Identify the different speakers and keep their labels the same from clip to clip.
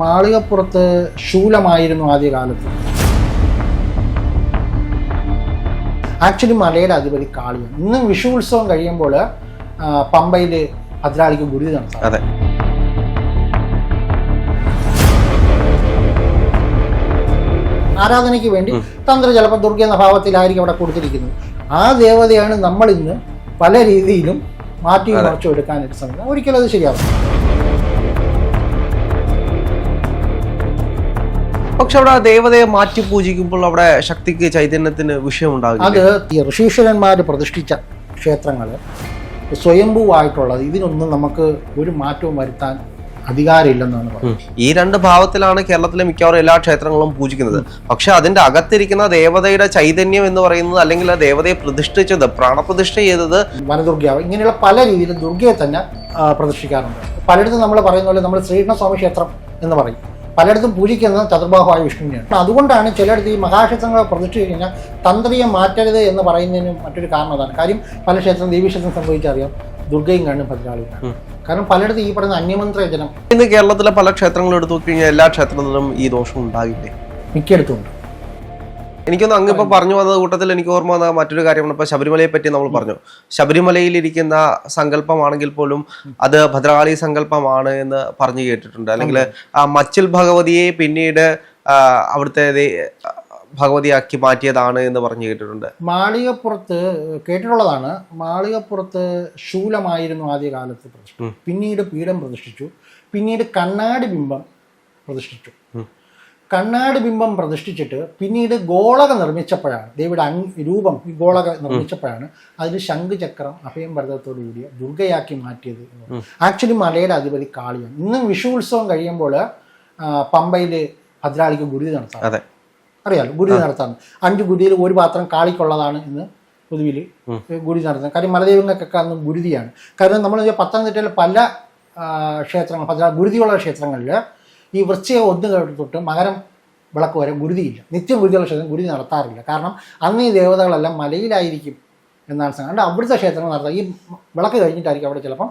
Speaker 1: മാളികപ്പുറത്ത് ശൂലമായിരുന്നു ആദ്യകാലത്ത്. ആക്ച്വലി മലയുടെ അധിപതി കാളിയാണ് ഇന്ന് വിഷു ഉത്സവം കഴിയുമ്പോൾ പമ്പയിൽ ഭദ്രാളിക്ക് ഗുരുതി നടത്താം
Speaker 2: അതെ.
Speaker 1: ആരാധനയ്ക്ക് വേണ്ടി തന്ത്ര ചിലപ്പോൾ ദുർഗ എന്ന ഭാവത്തിലായിരിക്കും അവിടെ കൊടുത്തിരിക്കുന്നത്. ആ ദേവതയാണ് നമ്മൾ ഇന്ന് പല രീതിയിലും മാറ്റി മറച്ചു എടുക്കാനായിട്ട് ശ്രമിക്കുന്നത്. ഒരിക്കലും അത് ശരിയാവും
Speaker 2: പക്ഷെ അവിടെ ദേവതയെ മാറ്റി പൂജിക്കുമ്പോൾ അവിടെ ശക്തിക്ക് ചൈതന്യത്തിന് വിഷയമുണ്ടാകും
Speaker 1: അത് ഈ ഋഷീശ്വരന്മാർ പ്രതിഷ്ഠിച്ച ക്ഷേത്രങ്ങൾ സ്വയംഭൂവായിട്ടുള്ളത് ഇതിനൊന്നും നമുക്ക് ഒരു മാറ്റവും വരുത്താൻ അധികാരമില്ലെന്നാണ് പറയുന്നത്.
Speaker 2: ഈ രണ്ട് ഭാവത്തിലാണ് കേരളത്തിലെ മിക്കവാറും എല്ലാ ക്ഷേത്രങ്ങളും പൂജിക്കുന്നത്. പക്ഷെ അതിന്റെ അകത്തിരിക്കുന്ന ദേവതയുടെ ചൈതന്യം എന്ന് പറയുന്നത് അല്ലെങ്കിൽ ആ ദേവതയെ പ്രതിഷ്ഠിച്ചത് പ്രാണപ്രതിഷ്ഠ ചെയ്തത്
Speaker 1: വനദുർഗയാവ് ഇങ്ങനെയുള്ള പല രീതിയിലും ദുർഗയെ തന്നെ പ്രതിഷ്ഠിക്കാറുണ്ട്. പലയിടത്തും നമ്മൾ പറയുന്ന പോലെ നമ്മൾ ശ്രീകൃഷ്ണസ്വാമി ക്ഷേത്രം എന്ന് പറയും. പലയിടത്തും പൂജിക്കുന്നത് ചതുർബാഹുവായ വിഷ്ണുവിനെയാണ്. അതുകൊണ്ടാണ് ചിലയിടത്ത് ഈ മഹാക്ഷേത്രങ്ങളെ പ്രതിഷ്ഠിച്ചു കഴിഞ്ഞാൽ തന്ത്രിയെ മാറ്റരുത് എന്ന് പറയുന്നതിന് മറ്റൊരു കാരണം അതാണ്. കാര്യം പല ക്ഷേത്രം ദേവീക്ഷേത്രം സംഭവിച്ചറിയാം. ദുർഗയും കാണും ഭദ്രാളിയും കാരണം പലയിടത്തും ഈ പറയുന്ന അന്യമന്ത്ര ജനം
Speaker 2: ഇന്ന് കേരളത്തിലെ പല ക്ഷേത്രങ്ങളും എടുത്തു നോക്കി കഴിഞ്ഞാൽ എല്ലാ ക്ഷേത്രത്തിലും ഈ ദോഷം ഉണ്ടാകില്ലേ?
Speaker 1: മിക്കയിടത്തും ഉണ്ട്.
Speaker 2: എനിക്കൊന്ന് അങ്ങ് ഇപ്പൊ പറഞ്ഞു വന്ന കൂട്ടത്തിൽ എനിക്ക് ഓർമ്മ വന്ന മറ്റൊരു കാര്യമാണ് ഇപ്പൊ ശബരിമലയെ പറ്റി നമ്മൾ പറഞ്ഞു. ശബരിമലയിൽ ഇരിക്കുന്ന സങ്കല്പമാണെങ്കിൽ പോലും അത് ഭദ്രകാളി സങ്കല്പമാണ് എന്ന് പറഞ്ഞു കേട്ടിട്ടുണ്ട്. അല്ലെങ്കിൽ ആ മച്ചിൽ ഭഗവതിയെ പിന്നീട് അവിടുത്തെ ഭഗവതിയാക്കി മാറ്റിയതാണ് എന്ന് പറഞ്ഞു കേട്ടിട്ടുണ്ട്.
Speaker 1: മാളികപ്പുറത്ത് കേട്ടിട്ടുള്ളതാണ് മാളികപ്പുറത്ത് ശൂലമായിരുന്നു ആദ്യകാലത്ത് പ്രതിഷ്ഠ പിന്നീട് പീഠം പ്രതിഷ്ഠിച്ചു. പിന്നീട് കണ്ണാടി ബിംബം പ്രതിഷ്ഠിച്ചു. കണ്ണാടി ബിംബം പ്രതിഷ്ഠിച്ചിട്ട് പിന്നീട് ഗോളക നിർമ്മിച്ചപ്പോഴാണ് ദേവിയുടെ അങ് രൂപം ഈ ഗോളക നിർമ്മിച്ചപ്പോഴാണ് അതിൽ ശംഖുചക്രം അഭയം ഭരതത്തോടു കൂടിയ ദുർഗയാക്കി മാറ്റിയത് ആക്ച്വലി മലയുടെ അധിപതി കാളിയാണ്. ഇന്ന് വിഷു ഉത്സവം കഴിയുമ്പോൾ പമ്പയിൽ ഭദ്രാളിക്ക് ഗുരുതി നടത്താം
Speaker 2: അതെ.
Speaker 1: അറിയാലോ? ഗുരുതി നടത്താം അഞ്ച് ഗുരുതിയിൽ ഒരു പാത്രം കാളിക്കുള്ളതാണ് ഇന്ന് പൊതുവിൽ ഗുരുതി നടത്തുന്നത്. കാര്യം മലദൈവങ്ങൾക്കൊക്കെ അന്ന് ഗുരുതിയാണ്. കാരണം നമ്മൾ പത്തനംതിട്ടയിൽ പല ക്ഷേത്രങ്ങൾ ഭദ്ര ഗുരുതിയുള്ള ക്ഷേത്രങ്ങളിൽ ഈ വൃശ്ചിക ഒന്ന് തൊട്ട് മകരം വിളക്ക് വരെ ഗുരുതിയില്ല. നിത്യം ഗുരുതിയുള്ള ക്ഷേത്രം ഗുരുതി നടത്താറില്ല. കാരണം അന്ന് ഈ ദേവതകളെല്ലാം മലയിലായിരിക്കും എന്നാണ് സംഘം അതുകൊണ്ട് അവിടുത്തെ ക്ഷേത്രങ്ങൾ നടത്താം. ഈ വിളക്ക് കഴിഞ്ഞിട്ടായിരിക്കും അവിടെ ചിലപ്പം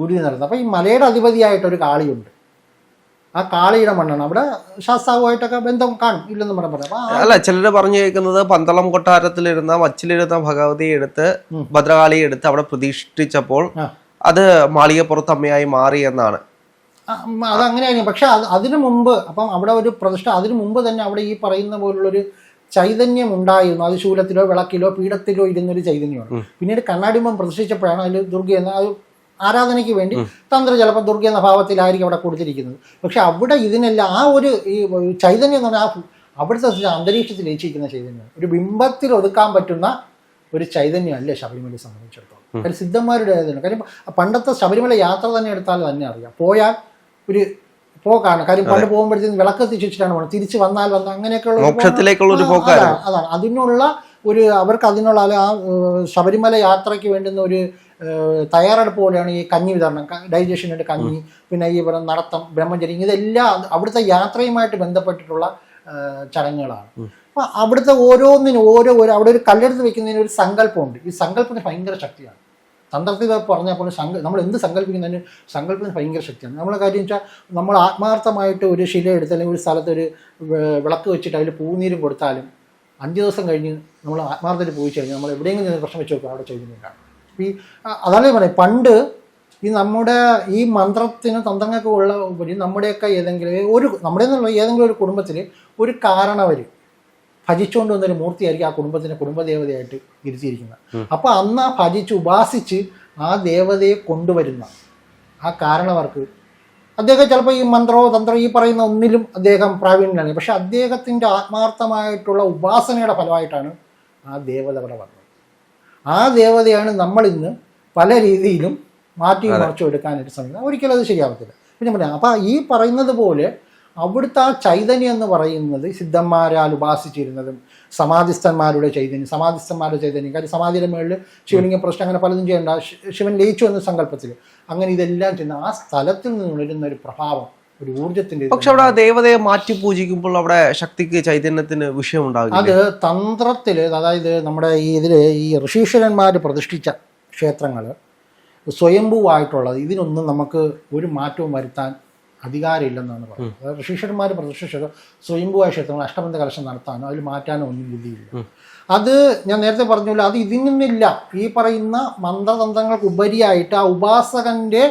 Speaker 1: ഗുരുതി നടത്തുന്നത്. അപ്പം ഈ മലയുടെ അധിപതിയായിട്ടൊരു കാളിയുണ്ട്. ആ കാളിയുടെ മണ്ണാണ്. അവിടെ ശാസ്താവുമായിട്ടൊക്കെ ബന്ധം കാണും. ഇല്ലെന്ന് പറഞ്ഞാൽ പറയാം
Speaker 2: അല്ല ചിലർ പറഞ്ഞു കേൾക്കുന്നത് പന്തളം കൊട്ടാരത്തിലിരുന്ന മച്ചിലിരുന്ന ഭഗവതിയെ എടുത്ത്. ഭദ്രകാളിയെ എടുത്ത് അവിടെ പ്രതിഷ്ഠിച്ചപ്പോൾ അത് മാളികപ്പുറത്തമ്മയായി മാറി എന്നാണ്.
Speaker 1: അതങ്ങനെയായിരിക്കും. പക്ഷെ അത് അതിനു മുമ്പ് അപ്പം അവിടെ ഒരു പ്രതിഷ്ഠ അതിനു മുമ്പ് തന്നെ അവിടെ ഈ പറയുന്ന പോലുള്ളൊരു ചൈതന്യം ഉണ്ടായിരുന്നു അത് ശൂലത്തിലോ വിളക്കിലോ പീഠത്തിലോ ഇരുന്നൊരു ചൈതന്യമാണ്. പിന്നീട് കണ്ണാടിമ്പം പ്രതിഷ്ഠിച്ചപ്പോഴാണ് അതിൽ ദുർഗ എന്ന അത് ആരാധനയ്ക്ക് വേണ്ടി തന്ത്ര ചിലപ്പോൾ ദുർഗ എന്ന ഭാവത്തിലായിരിക്കും അവിടെ കൊടുത്തിരിക്കുന്നത്. പക്ഷെ അവിടെ ഇതിനെല്ലാം ആ ഒരു ഈ ചൈതന്യം എന്ന് പറഞ്ഞാൽ ആ അവിടുത്തെ അന്തരീക്ഷത്തിൽ ലയിച്ചിരിക്കുന്ന ചൈതന്യം ഒരു ബിംബത്തിൽ ഒതുക്കാൻ പറ്റുന്ന ഒരു ചൈതന്യമല്ലേ ശബരിമലയെ സംബന്ധിച്ചിടത്തോളം. കാര്യം സിദ്ധന്മാരുടെ ചൈതന്യം കാര്യം പണ്ടത്തെ ശബരിമല യാത്ര തന്നെ എടുത്താൽ തന്നെ അറിയാം. പോയാൽ ഒരു പോക്കാണ്. കാര്യം പണ്ട് പോകുമ്പോഴത്തേക്കും വിളക്ക് തിരിച്ചിട്ടാണ് പോകുന്നത് തിരിച്ച് വന്നാൽ വന്ന അങ്ങനെയൊക്കെയുള്ള ഒരു
Speaker 2: മോക്ഷത്തിലേക്കുള്ള.
Speaker 1: അതാണ്, അതിനുള്ള ഒരു അവർക്ക് അതിനുള്ള ആ ശബരിമല യാത്രയ്ക്ക് വേണ്ടുന്ന ഒരു തയ്യാറെടുപ്പ് പോലെയാണ് ഈ കഞ്ഞി വിതരണം. ഡൈജഷനായിട്ട് കഞ്ഞി പിന്നെ ഈ പറയുന്ന നടത്തം ബ്രഹ്മചര്യം ഇതെല്ലാം അവിടുത്തെ യാത്രയുമായിട്ട് ബന്ധപ്പെട്ടിട്ടുള്ള ചടങ്ങുകളാണ്. അപ്പൊ അവിടുത്തെ ഓരോന്നിനും ഓരോ ഓരോ അവിടെ ഒരു കല്ലെടുത്ത് വെക്കുന്നതിന് ഒരു സങ്കല്പമുണ്ട്. ഈ സങ്കല്പത്തിന് ഭയങ്കര ശക്തിയാണ്. തന്ത്രത്തിൽ പറഞ്ഞാൽ പോലും സങ്ക നമ്മൾ എന്ത് സങ്കല്പിക്കുന്നതിന് സങ്കല്പത്തിന് ഭയങ്കര ശക്തിയാണ്. നമ്മളെ കാര്യം വെച്ചാൽ നമ്മൾ ആത്മാർത്ഥമായിട്ട് ഒരു ശില എടുത്ത് അല്ലെങ്കിൽ ഒരു സ്ഥലത്ത് ഒരു വിളക്ക് വെച്ചിട്ട് അതിൽ പൂനീരും കൊടുത്താലും അഞ്ച് ദിവസം കഴിഞ്ഞ് നമ്മൾ ആത്മാർത്ഥത്തിൽ പോയി കഴിഞ്ഞാൽ നമ്മൾ എവിടെയെങ്കിലും പ്രശ്നം വെച്ച് നോക്കുക അവിടെ അപ്പോൾ ഈ അതാണ് പറയും പണ്ട് ഈ നമ്മുടെ ഈ മന്ത്രത്തിന് തന്ത്രങ്ങൾക്ക് ഉള്ള ഉപരി നമ്മുടെയൊക്കെ ഏതെങ്കിലും ഒരു നമ്മുടെ എന്നുള്ള ഏതെങ്കിലും ഒരു കുടുംബത്തിൽ ഒരു കാരണവർ ഭജിച്ചുകൊണ്ട് വന്നൊരു മൂർത്തിയായിരിക്കും ആ കുടുംബത്തിന്റെ കുടുംബദേവതയായിട്ട് ഇരുത്തിയിരിക്കുന്നത് അപ്പോൾ അന്ന് ആ ഭജിച്ച് ഉപാസിച്ച് ആ ദേവതയെ കൊണ്ടുവരുന്ന ആ കാരണവർക്ക് അദ്ദേഹം ചിലപ്പോൾ ഈ മന്ത്രോ തന്ത്രോ ഈ പറയുന്ന ഒന്നിലും അദ്ദേഹം പ്രാവീണ്യാണ് പക്ഷെ അദ്ദേഹത്തിന്റെ ആത്മാർത്ഥമായിട്ടുള്ള ഉപാസനയുടെ ഫലമായിട്ടാണ് ആ ദേവത അവിടെ വന്നത്. ആ ദേവതയാണ് നമ്മൾ ഇന്ന് പല രീതിയിലും മാറ്റി മറച്ചു എടുക്കാനായിട്ട് ശ്രമിക്കുന്നത്. ഒരിക്കലും അത് ശരിയാവത്തില്ല. പിന്നെ പറയാം അപ്പം ഈ പറയുന്നത് പോലെ അവിടുത്തെ ആ ചൈതന്യം എന്ന് പറയുന്നത് സിദ്ധന്മാരാൽ ഉപാസിച്ചിരുന്നതും സമാധിസ്ഥന്മാരുടെ ചൈതന്യം സമാധിസ്ഥന്മാരുടെ ചൈതന്യം. കാര്യം സമാധിയുടെ മുകളിൽ ശിവലിംഗ പ്രശ്നം അങ്ങനെ പലതും ചെയ്യേണ്ട. ശിവൻ ലയിച്ചു എന്ന സങ്കല്പത്തിൽ അങ്ങനെ ഇതെല്ലാം ചെയ്യുന്ന ആ സ്ഥലത്തിൽ നിന്ന് ഉണരുന്ന ഒരു പ്രഭാവം ഒരു ഊർജത്തിന്റെ
Speaker 2: പക്ഷെ അവിടെ ദേവതയെ മാറ്റി പൂജിക്കുമ്പോൾ അവിടെ ശക്തിക്ക് ചൈതന്യത്തിന് വിഷയമുണ്ടാകും
Speaker 1: അത് തന്ത്രത്തിൽ അതായത് നമ്മുടെ ഈ ഇതിൽ ഈ ഋഷീശ്വരന്മാർ പ്രതിഷ്ഠിച്ച ക്ഷേത്രങ്ങൾ സ്വയംഭൂവായിട്ടുള്ളത് ഇതിനൊന്നും നമുക്ക് ഒരു മാറ്റവും വരുത്താൻ അധികാരമില്ലെന്നാണ് പറയുന്നത്. അതായത് ഋഷീശ്വരന്മാർ പ്രതിഷ്ഠിച്ചത് സ്വയംഭൂവായ ക്ഷേത്രങ്ങൾ അഷ്ടബന്ധ കലശം നടത്താനോ അതിൽ മാറ്റാനോ ഒന്നും വിധിയില്ല അത് ഞാൻ നേരത്തെ പറഞ്ഞില്ല അത് ഇതിൽ നിന്നില്ല. ഈ പറയുന്ന മന്ത്രതന്ത്രങ്ങൾക്ക് ഉപരിയായിട്ട് ആ ഉപാസകന്റെ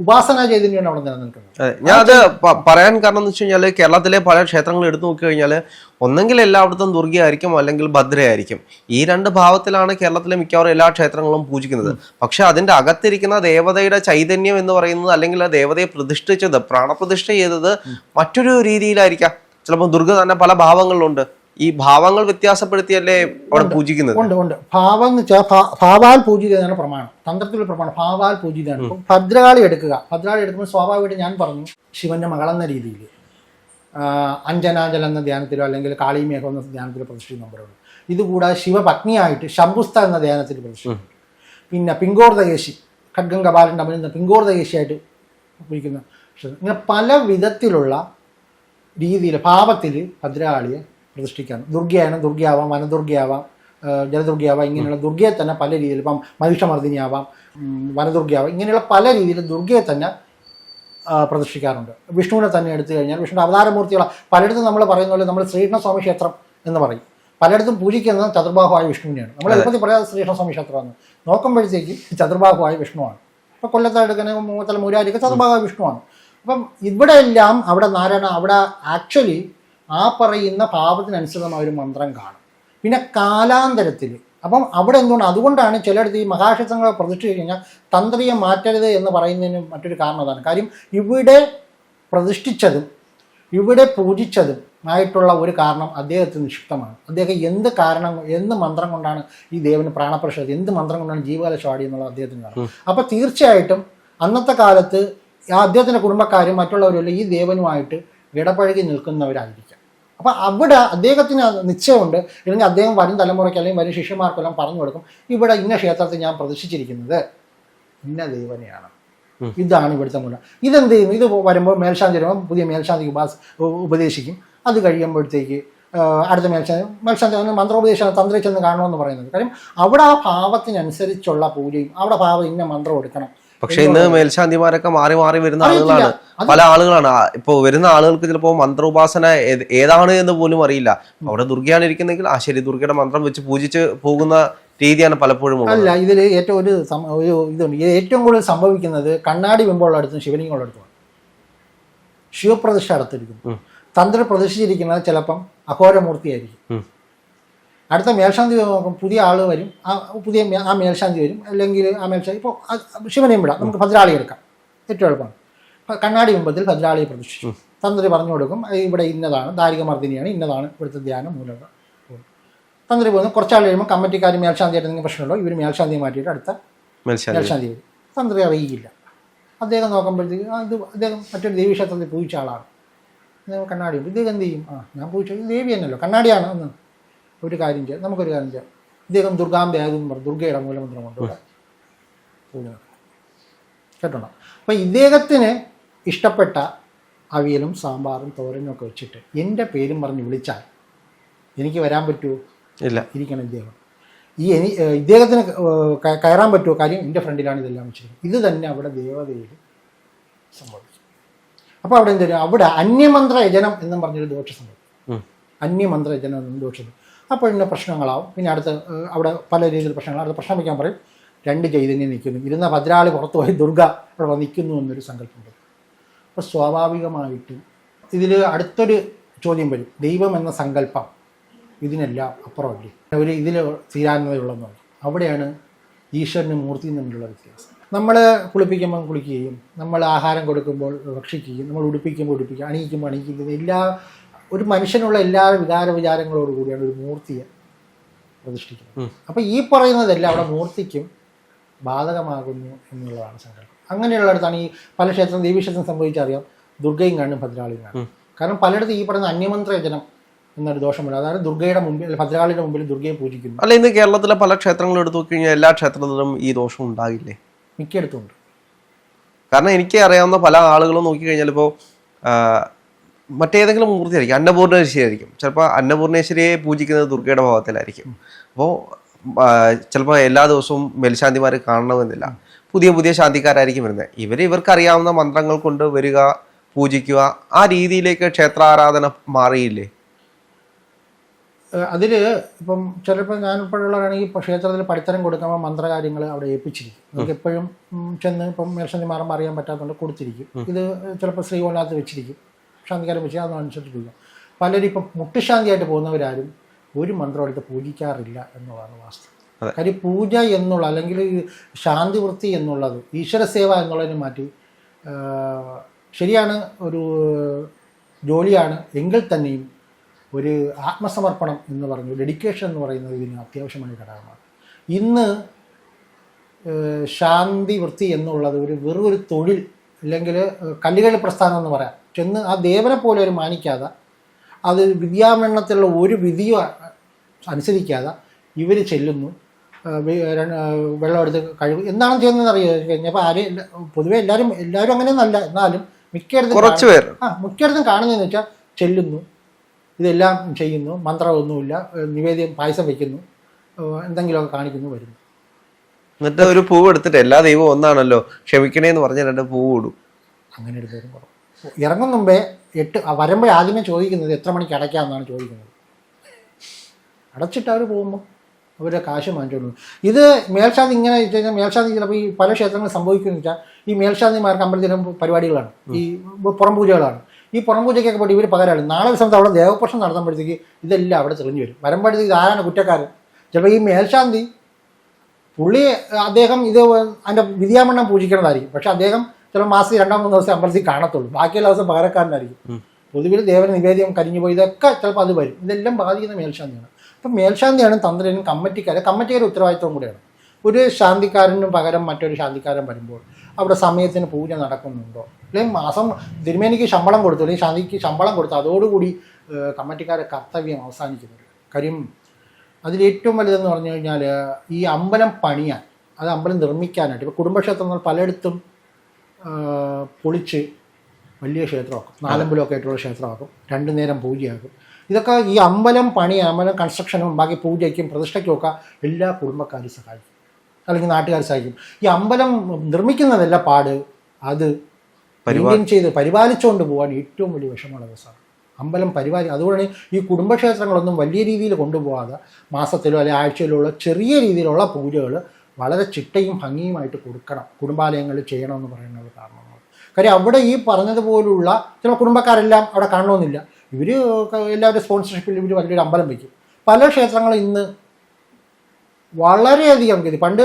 Speaker 1: ഉപാസന ചൈതന്യമാണ് അവിടെ നിലനിൽക്കുന്നത്
Speaker 2: ഞാൻ അത് പറയാൻ കാരണം എന്ന് വെച്ച് കഴിഞ്ഞാൽ കേരളത്തിലെ പല ക്ഷേത്രങ്ങൾ എടുത്തു നോക്കി കഴിഞ്ഞാൽ ഒന്നെങ്കിൽ എല്ലായിടത്തും ദുർഗയായിരിക്കും അല്ലെങ്കിൽ ഭദ്രയായിരിക്കും ഈ രണ്ട് ഭാവത്തിലാണ് കേരളത്തിലെ മിക്കവാറും എല്ലാ ക്ഷേത്രങ്ങളും പൂജിക്കുന്നത്. പക്ഷെ അതിന്റെ അകത്തിരിക്കുന്ന ദേവതയുടെ ചൈതന്യം എന്ന് പറയുന്നത് അല്ലെങ്കിൽ ആ ദേവതയെ പ്രതിഷ്ഠിച്ചത് പ്രാണപ്രതിഷ്ഠ ചെയ്തത് മറ്റൊരു രീതിയിലായിരിക്കാം. ചിലപ്പോൾ ദുർഗ തന്നെ പല ഭാവങ്ങളിലുണ്ട്. ഈ ഭാവങ്ങൾ വ്യത്യാസപ്പെടുത്തിയല്ലേ അവിടെ പൂജിക്കുന്നത്?
Speaker 1: ഉണ്ട് ഉണ്ട്. ഭാവം എന്ന് വെച്ചാൽ ഭാവാൽ പൂജിതയാണ് പ്രമാണം. തന്ത്രത്തിലുള്ള പ്രമാണം. ഭാവാൽ പൂജിതയാണ്. ഇപ്പം ഭദ്രകാളി എടുക്കുക. ഭദ്രകാളി എടുക്കുമ്പോൾ സ്വാഭാവികമായിട്ട് ഞാൻ പറഞ്ഞു ശിവന്റെ മകളെന്ന രീതിയിൽ അഞ്ജനാജൽ എന്ന ധ്യാനത്തിലോ അല്ലെങ്കിൽ കാളിമേഘം എന്ന ധ്യാനത്തിലോ പ്രതിഷ്ഠിക്കുന്ന നമ്പറുണ്ട് ഇതുകൂടാതെ ശിവപത്നിയായിട്ട് ശംഭുസ്ത എന്ന ധ്യാനത്തിൽ പ്രതിഷ്ഠിക്കും പിന്നെ പിങ്കോർദകേശി ഖഡ്ഗം കപാലന്റെ അമരുന്ന പിങ്കോർദകേശിയായിട്ട് ഉപയോഗിക്കുന്ന. ഇങ്ങനെ പല വിധത്തിലുള്ള രീതിയിൽ ഭാവത്തിൽ ഭദ്രകാളിയെ പ്രതിഷ്ഠിക്കാൻ ദുർഗയാണ് ദുർഗയാവാം വനദുർഗയാവാം ജലദുർഗയാവാം ഇങ്ങനെയുള്ള ദുർഗയെ തന്നെ പല രീതിയിൽ ഇപ്പം മഹിഷമർദ്ദിനിയാവാം വനദുർഗയാവാം ഇങ്ങനെയുള്ള പല രീതിയിൽ ദുർഗയെ തന്നെ പ്രതിഷ്ഠിക്കാറുണ്ട്. വിഷ്ണുവിനെ തന്നെ എടുത്തു കഴിഞ്ഞാൽ വിഷ്ണുവിന്റെ അവതാരമൂർത്തികളെ. പലയിടത്തും നമ്മൾ പറയുന്ന പോലെ നമ്മൾ ശ്രീകൃഷ്ണസ്വാമി ക്ഷേത്രം എന്ന് പറയും. പലയിടത്തും പൂജിക്കുന്നത് ചതുർബാഹുവായ വിഷ്ണുവിനെയാണ്. നമ്മൾ എളുപ്പത്തിൽ പറയാതെ ശ്രീകൃഷ്ണസ്വാമി ക്ഷേത്രമാണ്. നോക്കുമ്പോഴത്തേക്ക് ചതുർബാഹുവായ വിഷ്ണുവാണ്. ഇപ്പോൾ കൊല്ലത്തെടുക്കുന്ന മൂത്തല മൂരാരിക്ക് ചതുർബാഹുവായ വിഷ്ണുവാണ്. അപ്പം ഇവിടെ എല്ലാം അവിടെ നാരായണ അവിടെ ആക്ച്വലി ആ പറയുന്ന ഭാവത്തിനനുസൃതമായ ഒരു മന്ത്രം കാണും. പിന്നെ കാലാന്തരത്തിൽ അപ്പം അവിടെ എന്തുകൊണ്ട്? അതുകൊണ്ടാണ് ചിലയിടത്ത് ഈ മഹാക്ഷത്രങ്ങൾ പ്രതിഷ്ഠിച്ചു കഴിഞ്ഞാൽ തന്ത്രിയെ മാറ്റരുത് എന്ന് പറയുന്നതിന് മറ്റൊരു കാരണം അതാണ്. കാര്യം ഇവിടെ പ്രതിഷ്ഠിച്ചതും ഇവിടെ പൂജിച്ചതും ആയിട്ടുള്ള ഒരു കാരണം അദ്ദേഹത്തിന് നിക്ഷിപ്തമാണ്. അദ്ദേഹം എന്ത് കാരണം എന്ത് മന്ത്രം കൊണ്ടാണ് ഈ ദേവന് പ്രാണപ്രഷത് എന്ത് മന്ത്രം കൊണ്ടാണ് ജീവകാല ചാടി എന്നുള്ളത് അദ്ദേഹത്തിന് കാരണം അപ്പോൾ തീർച്ചയായിട്ടും അന്നത്തെ കാലത്ത് ആ അദ്ദേഹത്തിന്റെ കുടുംബക്കാരും മറ്റുള്ളവരും ഈ ദേവനുമായിട്ട് ഇടപഴകി നിൽക്കുന്നവരായിരിക്കാം. അപ്പോൾ അവിടെ അദ്ദേഹത്തിന് നിശ്ചയമുണ്ട്. അല്ലെങ്കിൽ അദ്ദേഹം വരും തലമുറയ്ക്ക് അല്ലെങ്കിൽ വരും ശിഷ്യന്മാർക്കെല്ലാം പറഞ്ഞു കൊടുക്കും. ഇവിടെ ഇന്ന ക്ഷേത്രത്തിൽ ഞാൻ പ്രതിഷ്ഠിച്ചിരിക്കുന്നത് ഇന്ന ദൈവനെയാണ്. ഇതാണ് ഇവിടുത്തെ മുല ഇതെന്ത് ചെയ്യും? ഇത് വരുമ്പോൾ മേൽശാന്തി വരുമ്പോൾ പുതിയ മേൽശാന്തി ഉപാസ് ഉപദേശിക്കും. അത് കഴിയുമ്പോഴത്തേക്ക് അടുത്ത മേൽശാന്തി മേൽശാന്തി മന്ത്രോപദേശം തന്ത്രി ചെന്ന് കാണണമെന്ന് പറയുന്നത്. കാര്യം അവിടെ ആ ഭാവത്തിനനുസരിച്ചുള്ള പൂജയും അവിടെ ഭാവം ഇന്ന മന്ത്രം എടുക്കണം.
Speaker 2: പക്ഷെ ഇന്ന് മേൽശാന്തിമാരൊക്കെ മാറി മാറി വരുന്ന. ആളുകളാണ്. പല ആളുകളാണ്. ഇപ്പൊ വരുന്ന ആളുകൾക്ക് ചിലപ്പോ മന്ത്രോപാസന ഏതാണ് എന്ന് പോലും അറിയില്ല. അവിടെ ദുർഗയാണ് ഇരിക്കുന്നെങ്കിൽ ആ ശരി ദുർഗയുടെ മന്ത്രം വെച്ച് പൂജിച്ച് പോകുന്ന രീതിയാണ് പലപ്പോഴും
Speaker 1: അല്ല ഇതിൽ ഏറ്റവും ഒരു ഒരു ഇതുണ്ട്. ഇത് ഏറ്റവും കൂടുതൽ സംഭവിക്കുന്നത് കണ്ണാടി ബിംബമുള്ള അടുത്തും ശിവലിംഗമുള്ള അടുത്തുമാണ്. ശിവപ്രതിഷ്ഠ അടുത്തിരിക്കുന്നു. തന്ത്രി പ്രതിഷ്ഠിച്ചിരിക്കുന്നത് ചിലപ്പം അഘോരമൂർത്തിയായിരിക്കും. അടുത്ത മേൽശാന്തി നോക്കും പുതിയ ആൾ വരും. ആ പുതിയ ആ മേൽശാന്തി വരും. അല്ലെങ്കിൽ ആ മേൽശാന്തി ഇപ്പോൾ ശിവനെയും വിടാം. നമുക്ക് ഭദ്രാളി എടുക്കാം. ഏറ്റവും എളുപ്പമാണ് കണ്ണാടി മുമ്പത്തിൽ ഭദ്രാളിയെ പ്രതിഷ്ഠിച്ചു. തന്ത്രി പറഞ്ഞു കൊടുക്കും ഇവിടെ ഇന്നതാണ്. ദാരികമർദ്ദിനിയാണ് ഇന്നതാണ് ഇവിടുത്തെ ധ്യാനം മൂലക. തന്ത്രി പോകുന്നു. കുറച്ചാൾ കഴിയുമ്പോൾ കമ്മിറ്റിക്കാർ മേൽശാന്തിയായിട്ട് എന്തെങ്കിലും പ്രശ്നമുണ്ടോ? ഇവർ മേൽശാന്തി മാറ്റിയിട്ട് അടുത്ത
Speaker 2: മേൽശാന്തി
Speaker 1: വരും. തന്ത്രി അറിയില്ല അദ്ദേഹം നോക്കുമ്പോഴത്തേക്ക് ഇത് അദ്ദേഹം മറ്റൊരു ദേവീക്ഷേത്രത്തിൽ പൂജിച്ച ആളാണ്. കണ്ണാടി. ഇദ്ദേഹം എന്ത് ചെയ്യും? ആ ഞാൻ പൂജിച്ചു ദേവി തന്നെയല്ലോ. കണ്ണാടിയാണ് എന്ന് ഒരു കാര്യം ചെയ്യാം. നമുക്കൊരു കാര്യം ചെയ്യാം. ഇദ്ദേഹം ദുർഗാംബയാകും പറഞ്ഞു. ദുർഗയുടെ മൂലമന്ത്രം കൊണ്ടുപോകാം നടത്തും. കേട്ടോ അപ്പം ഇദ്ദേഹത്തിന് ഇഷ്ടപ്പെട്ട അവിയലും സാമ്പാറും തോരനും ഒക്കെ വെച്ചിട്ട് എന്റെ പേരും പറഞ്ഞ് വിളിച്ചാൽ എനിക്ക് വരാൻ പറ്റുമോ
Speaker 2: ഇല്ല.
Speaker 1: ഇരിക്കണം ഇദ്ദേഹം. ഈ എനി ഇദ്ദേഹത്തിന് കയറാൻ പറ്റുമോ കാര്യം എന്റെ ഫ്രണ്ടിലാണ് ഇതെല്ലാം വെച്ചിരിക്കുന്നത്. ഇത് തന്നെ അവിടെ ദേവതയിൽ സംഭവിക്കും അപ്പോൾ അവിടെ എന്തൊരു അവിടെ അന്യമന്ത്ര യജനം എന്നും പറഞ്ഞൊരു ദോഷം സംഭവിക്കും
Speaker 2: അന്യമന്ത്രയജനം
Speaker 1: അന്യമന്ത്ര യജനം എന്നും ദോഷം അപ്പോൾ ഇന്ന പ്രശ്നങ്ങളാവും. പിന്നെ അടുത്ത് അവിടെ പല രീതിയിൽ പ്രശ്നങ്ങൾ. അടുത്ത പ്രശ്നം വയ്ക്കാൻ പറയും രണ്ട് ചൈതന്യം നിൽക്കുന്നു. ഇരുന്ന ഭദ്രാളി പുറത്തു പോയി ദുർഗ അവിടെ നിൽക്കുന്നു എന്നൊരു സങ്കല്പമുണ്ട്. അപ്പോൾ സ്വാഭാവികമായിട്ടും ഇതിൽ അടുത്തൊരു ചോദ്യം വരും. ദൈവം എന്ന സങ്കല്പം ഇതിനെല്ലാം അപ്പുറമല്ലേ? ഒരു ഇതിൽ തീരാന്മതയുള്ളതെന്ന് പറയും അവിടെയാണ് ഈശ്വരനും മൂർത്തിയും തമ്മിലുള്ള വ്യത്യാസം. നമ്മൾ കുളിപ്പിക്കുമ്പോൾ കുളിക്കുകയും നമ്മൾ ആഹാരം കൊടുക്കുമ്പോൾ ഭക്ഷിക്കുകയും നമ്മൾ ഉടുപ്പിക്കുമ്പോൾ ഉടുപ്പിക്കുക അണിയിക്കുമ്പോൾ അണിയിക്കുന്നത് എല്ലാ ഒരു മനുഷ്യനുള്ള എല്ലാ വികാര വിചാരങ്ങളോട് കൂടിയാണ് ഒരു മൂർത്തിയെ പ്രതിഷ്ഠിക്കുന്നത്. അപ്പൊ ഈ പറയുന്നതെല്ലാം അവിടെ മൂർത്തിക്കും ബാധകമാകുന്നു എന്നുള്ളതാണ് സങ്കല്പം. അങ്ങനെയുള്ളിടത്താണ് ഈ പല ക്ഷേത്രം ദേവീക്ഷേത്രം സംഭവിച്ചറിയാം. ദുർഗയും കാണും ഭദ്രാളിയും കാണും. കാരണം പലയിടത്തും ഈ പറയുന്ന അന്യമന്ത്രജനം എന്നൊരു ദോഷമുണ്ട്. അതായത് ദുർഗയുടെ മുമ്പിൽ ഭദ്രാളിയുടെ ഭദ്രകാളിയുടെ മുമ്പിൽ ദുർഗയെ പൂജിക്കുന്നു.
Speaker 2: അല്ല ഇന്ന് കേരളത്തിലെ പല ക്ഷേത്രങ്ങളും എടുത്തു നോക്കി കഴിഞ്ഞാൽ എല്ലാ ക്ഷേത്രത്തിലും ഈ ദോഷം ഉണ്ടാകില്ലേ?
Speaker 1: മിക്കയിടത്തും ഉണ്ട്.
Speaker 2: കാരണം എനിക്ക് അറിയാവുന്ന പല ആളുകളും നോക്കിക്കഴിഞ്ഞാൽ ഇപ്പോൾ മറ്റേതെങ്കിലും മൂർത്തി ആയിരിക്കും അന്നപൂർണേശ്വരി ആയിരിക്കും ചിലപ്പോൾ അന്നപൂർണേശ്വരിയെ പൂജിക്കുന്നത് ദുർഗയുടെ ഭാവത്തിലായിരിക്കും അപ്പോൾ ചിലപ്പോൾ എല്ലാ ദിവസവും മേൽശാന്തിമാരെ കാണണമെന്നില്ല. പുതിയ പുതിയ ശാന്തിക്കാരായിരിക്കും വരുന്നത്. ഇവർ ഇവർക്കറിയാവുന്ന മന്ത്രങ്ങൾ കൊണ്ട് വരിക പൂജിക്കുക ആ രീതിയിലേക്ക് ക്ഷേത്രാരാധന മാറിയില്ലേ?
Speaker 1: അതിൽ ഇപ്പം ചിലപ്പോൾ ഞാൻ ഉൾപ്പെടെയുള്ളവരാണെങ്കിൽ ഇപ്പോൾ ക്ഷേത്രത്തിൽ പഠിത്തരം കൊടുക്കുമ്പോൾ മന്ത്രകാര്യങ്ങൾ അവിടെ ഏൽപ്പിച്ചിരിക്കും. നമുക്ക് എപ്പോഴും ചെന്ന് ഇപ്പം മേൽശാന്തി അറിയാൻ പറ്റാത്തതുകൊണ്ട് കൊടുത്തിരിക്കും. ഇത് ചിലപ്പോൾ ശ്രീകോലാത്ത് വെച്ചിരിക്കും. ശാന്തിക്കാരൻ വെച്ച് അതനുസരിച്ച് കൊടുക്കും പലരും ഇപ്പം മുട്ടുശാന്തിയായിട്ട് പോകുന്നവരാരും ഒരു മന്ത്രം എടുത്ത് പൂജിക്കാറില്ല എന്നുള്ളതാണ് വാസ്തവം. കാര്യം പൂജ എന്നുള്ള അല്ലെങ്കിൽ ശാന്തിവൃത്തി ശാന്തി വൃത്തി എന്നുള്ളത് ഈശ്വര സേവ എന്നുള്ളതിനെ മാറ്റി ശരിയാണ് ഒരു ജോലിയാണ് എങ്കിൽ തന്നെയും ഒരു ആത്മസമർപ്പണം എന്ന് പറഞ്ഞു ഡെഡിക്കേഷൻ എന്ന് പറയുന്നത് ഇതിന് അത്യാവശ്യമായ ഘടകമാണ്. ഇന്ന് ശാന്തി വൃത്തി എന്നുള്ളത് ഒരു വെറും ഒരു തൊഴിൽ അല്ലെങ്കിൽ കല്ലുകളി പ്രസ്ഥാനം എന്ന് പറയാം. ചെന്ന് ആ ദേവനെ പോലെ ഒരു മാനിക്കാതെ അത് വിദ്യാമരണത്തിലുള്ള ഒരു വിധിയും അനുസരിക്കാതെ ഇവർ ചെല്ലുന്നു. വെള്ളം എടുത്ത് കഴിവ് എന്താണ് ചെയ്യുന്നത് അറിയാം? കഴിഞ്ഞപ്പോൾ ആരും പൊതുവേ എല്ലാവരും എല്ലാവരും അങ്ങനെയൊന്നല്ല. എന്നാലും മിക്കയിടത്തും
Speaker 2: പേർ
Speaker 1: ആ മിക്കയിടത്തും കാണുന്നതെന്ന് വെച്ചാൽ ചെല്ലുന്നു. ഇതെല്ലാം ചെയ്യുന്നു. മന്ത്രമൊന്നുമില്ല. നിവേദ്യം പായസം വയ്ക്കുന്നു എന്തെങ്കിലുമൊക്കെ കാണിക്കുന്നു വരുന്നു.
Speaker 2: എന്നിട്ട് ഒരു പൂവ് എടുത്തിട്ട് എല്ലാ ദൈവവും ഒന്നാണല്ലോ. ക്ഷമിക്കണേന്ന് പറഞ്ഞ രണ്ട് പൂവ് ഇടും.
Speaker 1: അങ്ങനെ എടുത്തവരും കുറവ്. ഇറങ്ങും മുമ്പേ എട്ട് വരുമ്പോൾ ആദ്യമേ ചോദിക്കുന്നത് എത്ര മണിക്ക് അടയ്ക്കാമെന്നാണ് ചോദിക്കുന്നത്. അടച്ചിട്ട് അവർ പോകുമ്പോൾ അവരുടെ കാശ് മാറ്റുള്ളൂ ഇത് മേൽശാന്തി ഇങ്ങനെ വെച്ച് കഴിഞ്ഞാൽ മേൽശാന്തി ചിലപ്പോൾ ഈ പല ക്ഷേത്രങ്ങളിൽ സംഭവിക്കുന്നു വെച്ചാൽ ഈ മേൽശാന്തിമാർക്ക് അമ്പലത്തിലും പരിപാടികളാണ്. ഈ പുറം പൂജകളാണ്. ഈ പുറം പൂജയ്ക്കൊക്കെ പോയിട്ട് ഇവർ പകരമാണ് നാളെ ദിവസം അവിടെ ദേവപ്രശ്നം നടത്തുമ്പോഴത്തേക്ക് ഇതെല്ലാം അവിടെ തെളിഞ്ഞു വരും. വരുമ്പോഴത്തേക്ക് ഇത് ആരാണ് കുറ്റക്കാരൻ? ചിലപ്പോൾ ഈ മേൽശാന്തി പുള്ളി അദ്ദേഹം ഇത് അതിന്റെ വിദ്യാമണ്ണം പൂജിക്കുന്നതായിരിക്കും പക്ഷെ അദ്ദേഹം ചില മാസത്തിൽ രണ്ടാം മൂന്ന് ദിവസം അമ്പലത്തിൽ കാണത്തുള്ളൂ. ബാക്കിയുള്ള ദിവസം പകരക്കാരനായിരിക്കും. പൊതുവിൽ ദേവന നിവേദ്യം കരിഞ്ഞു പോയി ഇതൊക്കെ ചിലപ്പോൾ അത് വരും. ഇതെല്ലാം ബാധിക്കുന്ന മേൽശാന്തിയാണ്. അപ്പം മേൽശാന്തിയാണ് തന്ത്രനും കമ്മിറ്റിക്കാരെ കമ്മിറ്റിക്കാരുടെ ഉത്തരവാദിത്വം കൂടിയാണ്. ഒരു ശാന്തിക്കാരനും പകരം മറ്റൊരു ശാന്തിക്കാരൻ വരുമ്പോൾ അവിടെ സമയത്തിന് പൂജ നടക്കുന്നുണ്ടോ? അല്ലെങ്കിൽ മാസം തിരുമേനിക്ക് ശമ്പളം കൊടുത്തു അല്ലെങ്കിൽ ശാന്തിക്ക് ശമ്പളം കൊടുത്തു അതോടുകൂടി കമ്മിറ്റിക്കാരെ കമ്മിറ്റിക്കാരുടെ കർത്തവ്യം അവസാനിക്കുന്നുണ്ട് കാര്യം അതിലേറ്റവും വലുതെന്ന് പറഞ്ഞു കഴിഞ്ഞാൽ ഈ അമ്പലം പണിയാൻ അത് അമ്പലം നിർമ്മിക്കാനായിട്ട് ഇപ്പോൾ കുടുംബക്ഷേത്രങ്ങൾ പലയിടത്തും പൊളിച്ച് വലിയ ക്ഷേത്രമാക്കും. നാലമ്പലമൊക്കെ ആയിട്ടുള്ള ക്ഷേത്രമാക്കും. രണ്ടു നേരം പൂജയാക്കും. ഇതൊക്കെ ഈ അമ്പലം പണി അമ്പലം കൺസ്ട്രക്ഷനും ബാക്കി പൂജയ്ക്കും പ്രതിഷ്ഠയ്ക്കും ഒക്കെ എല്ലാ കുടുംബക്കാരും സഹായിക്കും. അല്ലെങ്കിൽ നാട്ടുകാർ സഹായിക്കും. ഈ അമ്പലം നിർമ്മിക്കുന്നതല്ല പാട്. അത് മെയിന്റെയിൻ ചെയ്ത് പരിപാലിച്ചുകൊണ്ട് പോകാൻ ഏറ്റവും വലിയ വിഷമമുള്ള ദിവസമാണ്. അമ്പലം പരിപാലി അതുകൊണ്ട് ഈ കുടുംബക്ഷേത്രങ്ങളൊന്നും വലിയ രീതിയിൽ കൊണ്ടുപോകാതെ മാസത്തിലോ അല്ലെങ്കിൽ ആഴ്ചയിലോ ഉള്ള ചെറിയ രീതിയിലുള്ള പൂജകൾ വളരെ ചിട്ടയും ഭംഗിയുമായിട്ട് കൊടുക്കണം. കുടുംബാലയങ്ങളിൽ ചെയ്യണമെന്ന് പറയുന്നത് കാരണമാണ്. കാര്യം അവിടെ ഈ പറഞ്ഞതുപോലുള്ള ചില കുടുംബക്കാരെല്ലാം അവിടെ കാണണമെന്നില്ല. ഇവർ എല്ലാവരും സ്പോൺസർഷിപ്പിൽ ഇവർ വലിയൊരു അമ്പലം വയ്ക്കും പല ക്ഷേത്രങ്ങളും ഇന്ന് വളരെയധികം ഗതി. പണ്ട്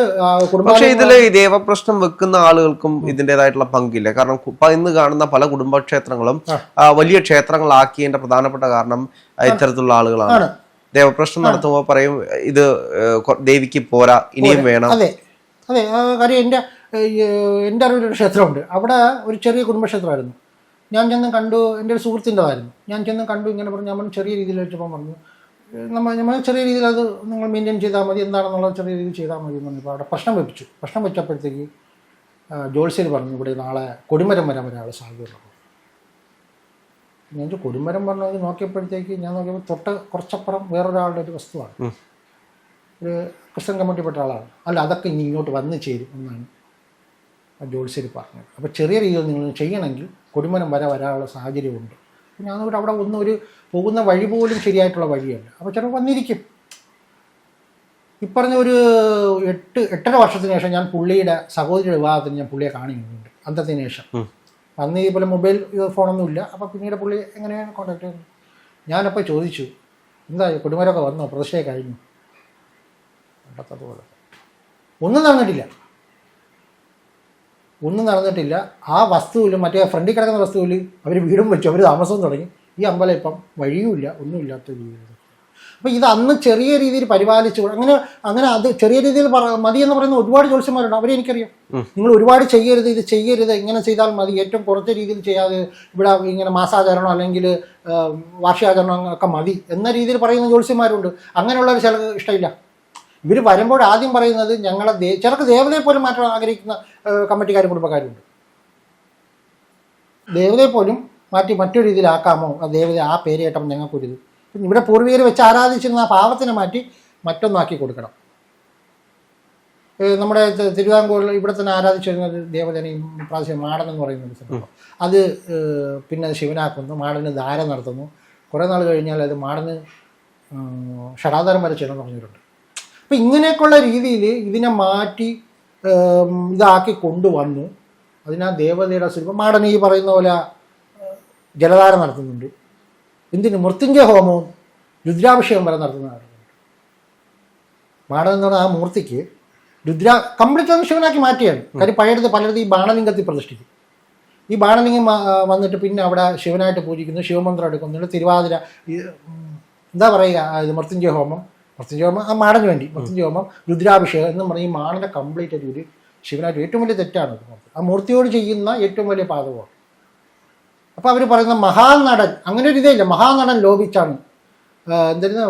Speaker 2: പക്ഷേ ഇതിൽ ഈ ദേവപ്രശ്നം വെക്കുന്ന ആളുകൾക്കും ഇതിന്റെതായിട്ടുള്ള പങ്കില്ല. കാരണം ഇന്ന് കാണുന്ന പല കുടുംബക്ഷേത്രങ്ങളും വലിയ ക്ഷേത്രങ്ങളാക്കിയതിന്റെ പ്രധാനപ്പെട്ട കാരണം ഇത്തരത്തിലുള്ള ആളുകളാണ്. ദേവപ്രശ്നം നടത്തുമ്പോൾ പറയും ഇത് ദേവിക്ക് പോരാ ഇനിയും വേണം.
Speaker 1: അതെ. അതെ കാര്യം എന്റെ എന്റെ അറിവിലൊരു ക്ഷേത്രമുണ്ട്. അവിടെ ഒരു ചെറിയ കുടുംബക്ഷേത്രമായിരുന്നു. ഞാൻ ചെന്ന് കണ്ടു എന്റെ ഒരു സുഹൃത്തിന്റെതായിരുന്നു. ഞാൻ ചെന്ന് കണ്ടു ഇങ്ങനെ പറഞ്ഞു നമ്മൾ ചെറിയ രീതിയിൽ വെച്ചപ്പോൾ പറഞ്ഞു നമ്മൾ നമ്മൾ ചെറിയ രീതിയിൽ അത് നിങ്ങൾ മെയിന്റെയിൻ ചെയ്താൽ മതി എന്താണെന്നുള്ളത് ചെറിയ രീതിയിൽ ചെയ്താൽ മതി എന്ന് പറഞ്ഞപ്പോൾ അവിടെ പ്രശ്നം വെപ്പിച്ചു. പ്രശ്നം വെച്ചപ്പോഴത്തേക്ക് ജോത്സ്യർ പറഞ്ഞു ഇവിടെ നാളെ കൊടിമരം വരാൻ വരാനുള്ള സാധ്യതയുള്ളത് ഞാൻ കൊടിമരം പറഞ്ഞത് നോക്കിയപ്പോഴത്തേക്ക് ഞാൻ നോക്കിയപ്പോൾ തൊട്ട് കുറച്ചപ്പുറം വേറൊരാളുടെ ഒരു വസ്തുവാണ്. ഒരു ക്രിസ്ത്യൻ കമ്മിറ്റിപ്പെട്ട ആളാണ്. അല്ല അതൊക്കെ ഇനി ഇങ്ങോട്ട് വന്ന് ചേരും എന്നാണ് ആ ജോത്സ്യർ പറഞ്ഞത്. അപ്പോൾ ചെറിയ രീതിയിൽ നിങ്ങൾ ചെയ്യണമെങ്കിൽ കൊടിമരം വരെ വരാനുള്ള സാഹചര്യമുണ്ട്. അപ്പോൾ ഞാൻ നോക്കിയിട്ട് അവിടെ ഒന്നും ഒരു പോകുന്ന വഴി പോലും ശരിയായിട്ടുള്ള വഴിയല്ല. അപ്പോൾ ചിലപ്പോൾ വന്നിരിക്കും. ഇപ്പറഞ്ഞ ഒരു എട്ട് എട്ടര വർഷത്തിന് ശേഷം ഞാൻ പുള്ളിയുടെ സഹോദരി വിവാഹത്തിന് ഞാൻ പുള്ളിയെ കാണിക്കുന്നുണ്ട് അന്തത്തിന് ശേഷം. അന്ന് ഇതുപോലെ മൊബൈൽ ഫോണൊന്നും ഇല്ല അപ്പോൾ പിന്നീട് പുള്ളി എങ്ങനെയാണ് കോൺടാക്ട് ചെയ്യുന്നത് ഞാനപ്പോൾ ചോദിച്ചു എന്താ കുടുംബരൊക്കെ വന്നോ? പ്രതിഷ്ഠയെ കഴിഞ്ഞു? പണ്ടത്തതുപോലെ ഒന്നും നടന്നിട്ടില്ല. ഒന്നും നടന്നിട്ടില്ല. ആ വസ്തുവിൽ മറ്റേ ഫ്രണ്ടിൽ കിടക്കുന്ന വസ്തുവിൽ അവർ വീടും വെച്ചു. അവർ താമസവും തുടങ്ങി. ഈ അമ്പലം ഇപ്പം വഴിയുമില്ല ഒന്നുമില്ലാത്ത രീതിയിൽ അപ്പോൾ ഇത് അന്ന് ചെറിയ രീതിയിൽ പരിപാലിച്ചു. അങ്ങനെ അങ്ങനെ അത് ചെറിയ രീതിയിൽ പറ മതി എന്ന് പറയുന്ന ഒരുപാട് ജ്യോത്സ്യന്മാരുണ്ട്. അവരെ എനിക്കറിയാം. നിങ്ങൾ ഒരുപാട് ചെയ്യരുത് ഇത് ചെയ്യരുത് ഇങ്ങനെ ചെയ്താൽ മതി. ഏറ്റവും കുറച്ച രീതിയിൽ ചെയ്യാതെ ഇവിടെ ഇങ്ങനെ മാസാചരണം അല്ലെങ്കിൽ വാർഷികാചരണം ഒക്കെ മതി എന്ന രീതിയിൽ പറയുന്ന ജ്യോത്സ്യന്മാരുണ്ട്. അങ്ങനെയുള്ളവർ ചില ഇഷ്ടമില്ല. ഇവർ വരുമ്പോൾ ആദ്യം പറയുന്നത് ഞങ്ങളെ ദേ ചിലർക്ക് ദേവതയെ പോലും മാറ്റാൻ ആഗ്രഹിക്കുന്ന കമ്മിറ്റിക്കാരും കുടുംബക്കാരുണ്ട് ദേവതയെ പോലും മാറ്റി മറ്റൊരു രീതിയിലാക്കാമോ ആ ദേവത ആ പേര് കേട്ടപ്പോൾ ഞങ്ങൾക്കൊരിത്. ഇവിടെ പൂർവികർ വെച്ച് ആരാധിച്ചിരുന്ന ആ പാവത്തിനെ മാറ്റി മറ്റൊന്നാക്കി കൊടുക്കണം. നമ്മുടെ തിരുവിതാംകൂറിൽ ഇവിടെ തന്നെ ആരാധിച്ചിരുന്ന ഒരു ദേവജനയും പ്രാവശ്യം മാടൻ എന്ന് പറയുന്ന ഒരു സംഭവം. അത് പിന്നെ ശിവനാക്കുന്നു മാടന് ധാര നടത്തുന്നു. കുറേ നാൾ കഴിഞ്ഞാൽ അത് മാടന് ഷടാധാരം വരെ ചെയ്യണമെന്ന് പറഞ്ഞിട്ടുണ്ട്. അപ്പം ഇങ്ങനെയൊക്കെയുള്ള രീതിയിൽ ഇതിനെ മാറ്റി ഇതാക്കി കൊണ്ടുവന്നു അതിനാ ദേവതയുടെ സ്വരൂപം. മാടൻ ഈ പറയുന്ന പോലെ ജലധാര നടത്തുന്നുണ്ട്. എന്തിന്? മൃത്യുഞ്ജയ ഹോമവും രുദ്രാഭിഷേകം വരെ നടത്തുന്നതാണ്. മാടൻ എന്ന് പറഞ്ഞ ആ മൂർത്തിക്ക് രുദ്ര കംപ്ലീറ്റ് ഒന്ന് ശിവനാക്കി മാറ്റിയാണ്. കാര്യം പഴയടുത്ത് പലയിടത്ത് ഈ ബാണലിംഗത്തിൽ പ്രതിഷ്ഠിക്കും. ഈ ബാണലിംഗം വന്നിട്ട് പിന്നെ അവിടെ ശിവനായിട്ട് പൂജിക്കുന്നു ശിവമന്ത്രം എടുക്കുന്നു. തിരുവാതിര ഈ, എന്താ പറയുക? ഇത് മൃത്യുഞ്ജയ ഹോമം. മൃത്യുഞ്ജയ ഹോമം ആ മാടന് വേണ്ടി മൃത്യുഞ്ജയ ഹോമം രുദ്രാഭിഷേകം എന്ന് പറഞ്ഞ് ഈ മാടനെ കംപ്ലീറ്റ് ആയിട്ട് ഒരു ശിവനായിട്ട് ഏറ്റവും വലിയ തെറ്റാണ് ആ മൂർത്തിയോട് ചെയ്യുന്ന ഏറ്റവും വലിയ പാതകമാണ്. അപ്പോൾ അവർ പറയുന്ന മഹാനടൻ അങ്ങനെ ഒരു ഇതേ ഇല്ല മഹാനടൻ ലോപിച്ചാണ്. എന്തായിരുന്നു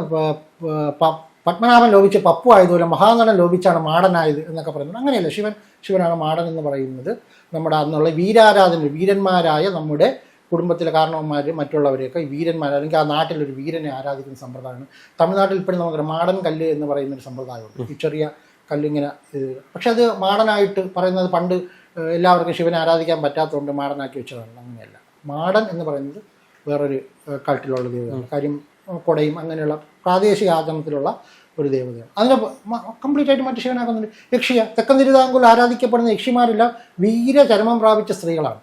Speaker 1: പത്മനാഭൻ ലോപിച്ച് പപ്പു ആയതുപോലെ മഹാനടൻ ലോപിച്ചാണ് മാടനായത് എന്നൊക്കെ പറയുന്നത്. അങ്ങനെയല്ല ശിവൻ ശിവനാണ് മാടൻ എന്ന് പറയുന്നത്. നമ്മുടെ അന്നുള്ള വീരാരാധന വീരന്മാരായ നമ്മുടെ കുടുംബത്തിലെ കാരണവന്മാർ മറ്റുള്ളവരെയൊക്കെ വീരന്മാർ അല്ലെങ്കിൽ ആ നാട്ടിലൊരു വീരനെ ആരാധിക്കുന്ന സമ്പ്രദായമാണ്. തമിഴ്നാട്ടിൽ ഇപ്പോഴും നമുക്ക് മാടൻ കല്ല് എന്ന് പറയുന്ന ഒരു സമ്പ്രദായമുണ്ട്. ഈ ചെറിയ കല്ലിങ്ങനെ പക്ഷെ അത് മാടനായിട്ട് പറയുന്നത് പണ്ട് എല്ലാവർക്കും ശിവനെ ആരാധിക്കാൻ പറ്റാത്തതുകൊണ്ട് മാടനാക്കി വെച്ചതാണ്. അങ്ങനെയല്ല. മാടൻ എന്ന് പറയുന്നത് വേറൊരു കാട്ടിലുള്ള ദൈവമാണ് കാര്യം കൊടയും അങ്ങനെയുള്ള പ്രാദേശിക ആചരണത്തിലുള്ള ഒരു ദേവതയാണ്. അതിനെ കംപ്ലീറ്റ് ആയിട്ട് മറ്റു ശിവനാക്കുന്നുണ്ട് യക്ഷിയ തെക്കൻ തിരുതാങ്കൂൽ ആരാധിക്കപ്പെടുന്ന യക്ഷിമാരെല്ലാം വീരചരമം പ്രാപിച്ച സ്ത്രീകളാണ്.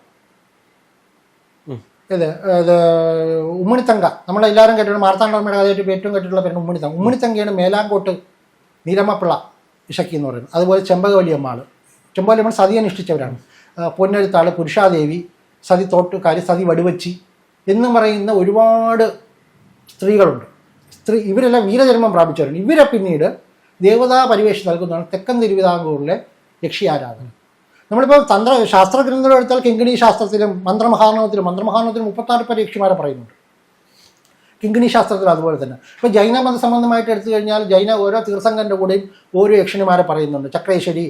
Speaker 1: ഇത് ഇത് ഉമ്മണിത്തങ്ക. നമ്മളെല്ലാവരും കേട്ടിട്ടുണ്ട് മാർത്താണ്ഡമ്മയുടെ കഥയായിട്ട് ഏറ്റവും കേട്ടിട്ടുള്ള പേരാണ് ഉമ്മണിത്തങ്ക. ഉമ്മണിത്തങ്കയാണ് മേലാങ്കോട്ട് നീലമ്മപ്പിള്ള ഇഷക്കി എന്ന് പറയുന്നത്. അതുപോലെ ചെമ്പകവലിയമ്മാൾ ചെമ്പകവലിയമ്മൾ സതി അനുഷ്ഠിച്ചവരാണ്. പൊന്നരുത്താൾ പുരുഷാദേവി സതി തോട്ടുകാരി സതി വടിവച്ചി എന്ന് പറയുന്ന ഒരുപാട് സ്ത്രീകളുണ്ട്. സ്ത്രീ ഇവരെല്ലാം വീരജന്മം പ്രാപിച്ചവരുണ്ട് ഇവരെ പിന്നീട് ദേവതാ പരിവേഷം നൽകുന്നതാണ് തെക്കൻ തിരുവിതാംകൂറിലെ യക്ഷി ആരാധന നമ്മളിപ്പോൾ തന്ത്ര ശാസ്ത്ര ഗ്രന്ഥങ്ങൾ എടുത്താൽ കിങ്കിണി ശാസ്ത്രത്തിലും മന്ത്രമഹാനവത്തിലും മന്ത്രമഹാനവത്തിലും മുപ്പത്താറ് പേര് യക്ഷിമാരെ പറയുന്നുണ്ട്. കിങ്കിണി ശാസ്ത്രത്തിൽ അതുപോലെ തന്നെ. ഇപ്പോൾ ജൈന മത സംബന്ധമായിട്ട് എടുത്തു കഴിഞ്ഞാൽ ജൈന ഓരോ തീർത്ഥങ്കന്റെ കൂടെയും ഓരോ യക്ഷിണിമാരെ പറയുന്നുണ്ട്. ചക്രേശ്വരി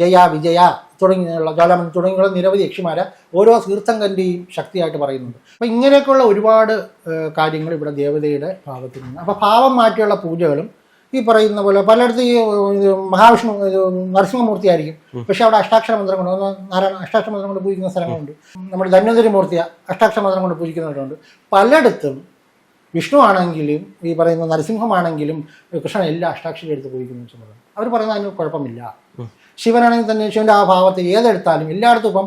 Speaker 1: ജയ വിജയ തുടങ്ങിയുള്ള ജ്വാലാമണി തുടങ്ങിയുള്ള നിരവധി യക്ഷിമാരെ ഓരോ തീർത്ഥങ്കന്റെയും ശക്തിയായിട്ട് പറയുന്നുണ്ട്. അപ്പോൾ ഇങ്ങനെയൊക്കെയുള്ള ഒരുപാട് കാര്യങ്ങൾ ഇവിടെ ദേവതയുടെ ഭാവത്തിൽ നിന്ന്. അപ്പോൾ ഭാവം മാറ്റിയുള്ള പൂജകളും ഈ പറയുന്ന പോലെ പലയിടത്തും ഈ മഹാവിഷ്ണു നരസിംഹമൂർത്തി ആയിരിക്കും. പക്ഷെ അവിടെ അഷ്ടാക്ഷര മന്ത്രം കൊണ്ട് നാരായണ അഷ്ടാക്ഷര മന്ത്രം കൊണ്ട് പൂജിക്കുന്ന സ്ഥലങ്ങളുണ്ട്. നമ്മുടെ ധന്വന്തരി മൂർത്തിയ അഷ്ടാക്ഷര മന്ത്രം കൊണ്ട് പൂജിക്കുന്നവരുണ്ട്. പലയിടത്തും വിഷ്ണു ആണെങ്കിലും ഈ പറയുന്ന നരസിംഹമാണെങ്കിലും കൃഷ്ണൻ എല്ലാ അഷ്ടാക്ഷരി എടുത്ത് പോയിരിക്കുന്നു ചുമതല. അവർ പറയുന്ന അതിന് കുഴപ്പമില്ല. ശിവനാണെങ്കിൽ തന്നെ ശിവന്റെ ആ ഭാവത്തെ ഏതെടുത്താലും എല്ലായിടത്തും ഇപ്പം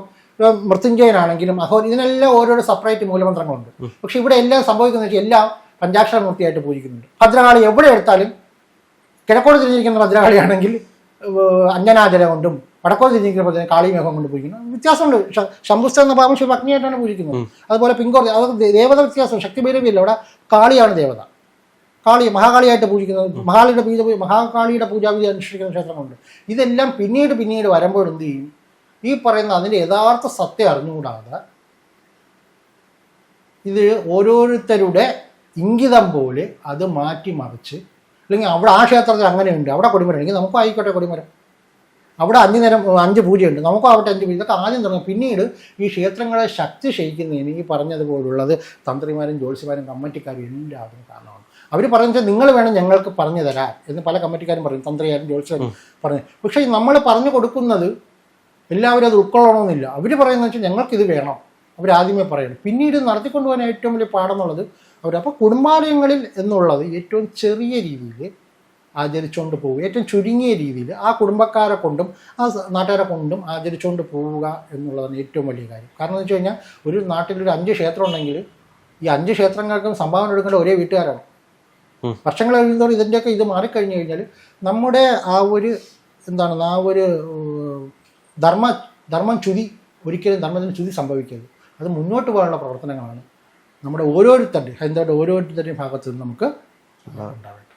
Speaker 1: മൃത്യുഞ്ജയനാണെങ്കിലും അഹോ ഇതിനെല്ലാം ഓരോരോ സെപ്പറേറ്റ് മൂലമന്ത്രങ്ങളുണ്ട്. പക്ഷെ ഇവിടെ എല്ലാം സംഭവിക്കുന്നത് വെച്ചാൽ എല്ലാം പഞ്ചാക്ഷര മൂർത്തിയായിട്ട് പൂജിക്കുന്നുണ്ട്. ഭദ്രകാളി എവിടെ എടുത്താലും കിഴക്കോട് തിരിഞ്ഞിരിക്കുന്ന ഭദ്രകാളിയാണെങ്കിൽ ഏഹ്, കൊണ്ടും വടക്കോട് തിരിഞ്ഞിരിക്കുന്ന ഭദ്ര കാളിമേഘം കൊണ്ട് പൂജിക്കുന്നു. വ്യത്യാസമുണ്ട്. ശംഭുസ്ഥ എന്ന പാപം ശിവ അഗ്നിയായിട്ടാണ് പൂജിക്കുന്നത് അതുപോലെ പിങ്കോർ അത് ദേവത വ്യത്യാസം ശക്തി ഭൈരവിയല്ല അവിടെ കാളിയാണ് ദേവത. കാളി മഹാകാളിയായിട്ട് പൂജിക്കുന്നത്. മഹാളിയുടെ പൂജ മഹാകാളിയുടെ പൂജാവിധി അനുഷ്ഠിക്കുന്ന ക്ഷേത്രമുണ്ട്. ഇതെല്ലാം പിന്നീട് പിന്നീട് വരുമ്പോൾ എന്ത് ചെയ്യും? ഈ പറയുന്ന അതിന്റെ യഥാർത്ഥ സത്യം അറിഞ്ഞുകൂടാതെ ഇത് ഓരോരുത്തരുടെ ഇംഗിതം പോലെ അത് മാറ്റി മറിച്ച് അല്ലെങ്കിൽ അവിടെ ആ ക്ഷേത്രത്തിൽ അങ്ങനെയുണ്ട്. അവിടെ കൊടിമരം. എനിക്ക് നമുക്ക് ആയിക്കോട്ടെ കൊടിമരം. അവിടെ അഞ്ച് നേരം അഞ്ച് പൂജയുണ്ട്. നമുക്കും ആവട്ടെ അഞ്ച് പൂജ. ഇതൊക്കെ ആദ്യം തുടങ്ങും. പിന്നീട് ഈ ക്ഷേത്രങ്ങളെ ശക്തി ക്ഷയിക്കുന്നതിന് ഈ പറഞ്ഞതുപോലുള്ളത് തന്ത്രിമാരും ജ്യോത്സ്യമാരും കമ്മിറ്റിക്കാരും എല്ലാവരും കാരണമാണ്. അവർ പറഞ്ഞു നിങ്ങൾ വേണം ഞങ്ങൾക്ക് പറഞ്ഞു തരാൻ എന്ന് പല കമ്മിറ്റിക്കാരും പറയും. തന്ത്രിയാരും ജ്യോത്സ്യരും പറഞ്ഞു. പക്ഷേ നമ്മൾ പറഞ്ഞു കൊടുക്കുന്നത് എല്ലാവരും അത് ഉൾക്കൊള്ളണമെന്നില്ല. അവർ പറയുന്നത് വെച്ചാൽ ഞങ്ങൾക്കിത് വേണം. അവരാദ്യമേ പറയണം. പിന്നീട് നടത്തിക്കൊണ്ടുപോകാൻ ഏറ്റവും വലിയ പാടെന്നുള്ളത് അവർ അപ്പോൾ കുടുംബാലയങ്ങളിൽ എന്നുള്ളത് ഏറ്റവും ചെറിയ രീതിയിൽ ആചരിച്ചുകൊണ്ട് പോവുക. ഏറ്റവും ചുരുങ്ങിയ രീതിയിൽ ആ കുടുംബക്കാരെ കൊണ്ടും ആ നാട്ടുകാരെ കൊണ്ടും ആചരിച്ചുകൊണ്ട് പോവുക എന്നുള്ളതാണ് ഏറ്റവും വലിയ കാര്യം. കാരണം എന്ന് വെച്ച് കഴിഞ്ഞാൽ ഒരു നാട്ടിലൊരു അഞ്ച് ക്ഷേത്രം ഉണ്ടെങ്കിൽ ഈ അഞ്ച് ക്ഷേത്രങ്ങൾക്കും സംഭാവന എടുക്കേണ്ട ഒരേ വീട്ടുകാരാണ്. വർഷങ്ങൾ കഴിയുന്നതോടെ ഇതിന്റെയൊക്കെ ഇത് മാറിക്കഴിഞ്ഞു കഴിഞ്ഞാൽ നമ്മുടെ ആ ഒരു എന്താണ് ആ ഒരു ധർമ്മ ധർമ്മം ചുതി ഒരിക്കലും ധർമ്മത്തിന് ചുതി സംഭവിക്കരുത്. അത് മുന്നോട്ട് പോകാനുള്ള പ്രവർത്തനങ്ങളാണ് നമ്മുടെ ഓരോരുത്തരുടെയും ഹൈന്ദവരുടെ ഓരോരുത്തരുടെയും ഭാഗത്ത് നിന്ന് നമുക്ക് ഉണ്ടാവേണ്ടത്